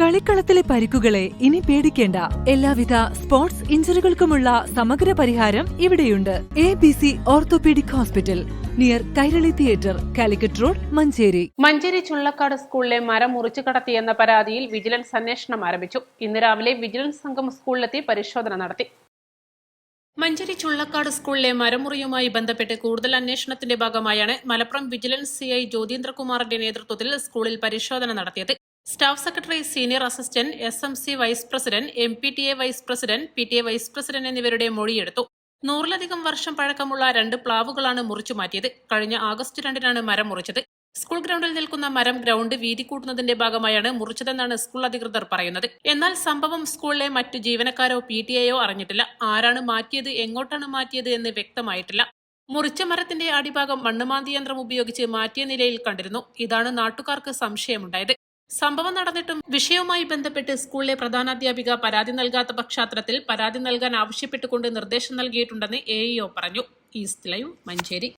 കളിക്കളത്തിലെ പരിക്കുകളെ ഇനി പേടിക്കേണ്ട. എല്ലാവിധ സ്പോർട്സ് ഇഞ്ചുറികൾക്കുമുള്ള സമഗ്ര പരിഹാരം ഇവിടെയുണ്ട്. A B C orthopaedic hospital near Kairali theatre Calicut road Manjeri. Manjeri Chullakkad സ്കൂളിലെ മരം മുറിച്ചു കടത്തിയെന്ന പരാതിയിൽ വിജിലൻസ് അന്വേഷണം ആരംഭിച്ചു. ഇന്ന് രാവിലെ വിജിലൻസ് സംഘം സ്കൂളിലെത്തി പരിശോധന നടത്തി. മഞ്ചേരി ചുള്ളക്കാട് സ്കൂളിലെ മരമുറിയുമായി ബന്ധപ്പെട്ട് കൂടുതൽ അന്വേഷണത്തിന്റെ ഭാഗമായാണ് മലപ്പുറം വിജിലൻസ് സിഐ ജ്യോതീന്ദ്രകുമാറിന്റെ നേതൃത്വത്തിൽ സ്കൂളിൽ പരിശോധന നടത്തിയത്. Staff secretary senior assistant S M C vice president M P T A vice president P T A vice president എന്നിവരുടെ മൊഴിയെടുത്തു. നൂറിലധികം വർഷം പഴക്കമുള്ള രണ്ട് പ്ലാവുകളാണ് മുറിച്ചു മാറ്റിയത്. കഴിഞ്ഞ ആഗസ്റ്റ് രണ്ടിനാണ് മരം മുറിച്ചത്. സ്കൂൾ ഗ്രൗണ്ടിൽ നിൽക്കുന്ന മരം ഗ്രൗണ്ട് വീതി കൂട്ടുന്നതിന്റെ ഭാഗമായാണ് മുറിച്ചതെന്നാണ് സ്കൂൾ അധികൃതർ പറയുന്നത്. എന്നാൽ സംഭവം സ്കൂളിലെ മറ്റു ജീവനക്കാരോ പി ടി എയോ അറിഞ്ഞിട്ടില്ല. ആരാണ് മാറ്റിയത് എങ്ങോട്ടാണ് മാറ്റിയത് എന്ന് വ്യക്തമായിട്ടില്ല. മുറിച്ച മരത്തിന്റെ അടിഭാഗം മണ്ണുമാന്തി യന്ത്രം ഉപയോഗിച്ച് മാറ്റിയ നിലയിൽ കണ്ടിരുന്നു. ഇതാണ് നാട്ടുകാർക്ക് സംശയമുണ്ടായത്. സംഭവം നടന്നിട്ടും വിഷയവുമായി ബന്ധപ്പെട്ട് സ്കൂളിലെ പ്രധാനാധ്യാപിക പരാതി നൽകാത്ത പശ്ചാത്തലത്തിൽ പരാതി നൽകാൻ ആവശ്യപ്പെട്ടുകൊണ്ട് നിർദ്ദേശം നൽകിയിട്ടുണ്ടെന്ന് എ പറഞ്ഞു. East live Manjeri.